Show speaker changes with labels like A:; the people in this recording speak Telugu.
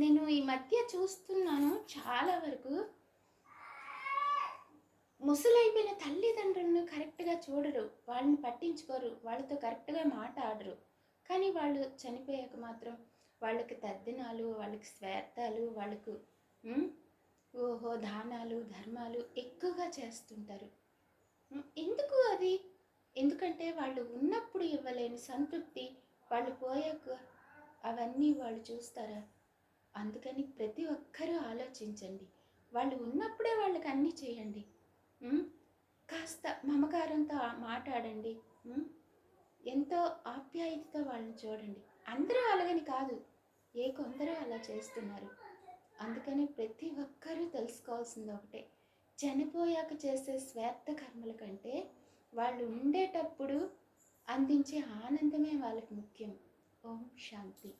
A: నేను ఈ మధ్య చూస్తున్నాను చాలా వరకు. ముసలైపోయిన తల్లిదండ్రులను కరెక్ట్గా చూడరు వాళ్ళని పట్టించుకోరు వాళ్ళతో కరెక్ట్గా మాట్లాడరు. కానీ వాళ్ళు చనిపోయాక మాత్రం వాళ్ళకి తద్దినాలు వాళ్ళకి శ్వేతాలు వాళ్ళకు ఓహో దానాలు ధర్మాలు ఎక్కువగా చేస్తుంటారు. ఎందుకు అది? ఎందుకంటే వాళ్ళు ఉన్నప్పుడు ఇవ్వలేని సంతృప్తి వాళ్ళు పోయాక అవన్నీ వాళ్ళు చూస్తారా? అందుకని ప్రతి ఒక్కరూ ఆలోచించండి. వాళ్ళు ఉన్నప్పుడే వాళ్ళకి అన్నీ చేయండి. కాస్త మమకారంతో మాట్లాడండి. ఎంతో ఆప్యాయతతో వాళ్ళని చూడండి. అందరూ అలాగని కాదు. ఏ కొందరు అలా చేస్తున్నారు. అందుకని ప్రతి ఒక్కరూ తెలుసుకోవాల్సింది ఒకటే. చనిపోయాక చేసే స్వార్థ కర్మల కంటే వాళ్ళు ఉండేటప్పుడు అందించే ఆనందమే వాళ్ళకి ముఖ్యం. ఓం శాంతి.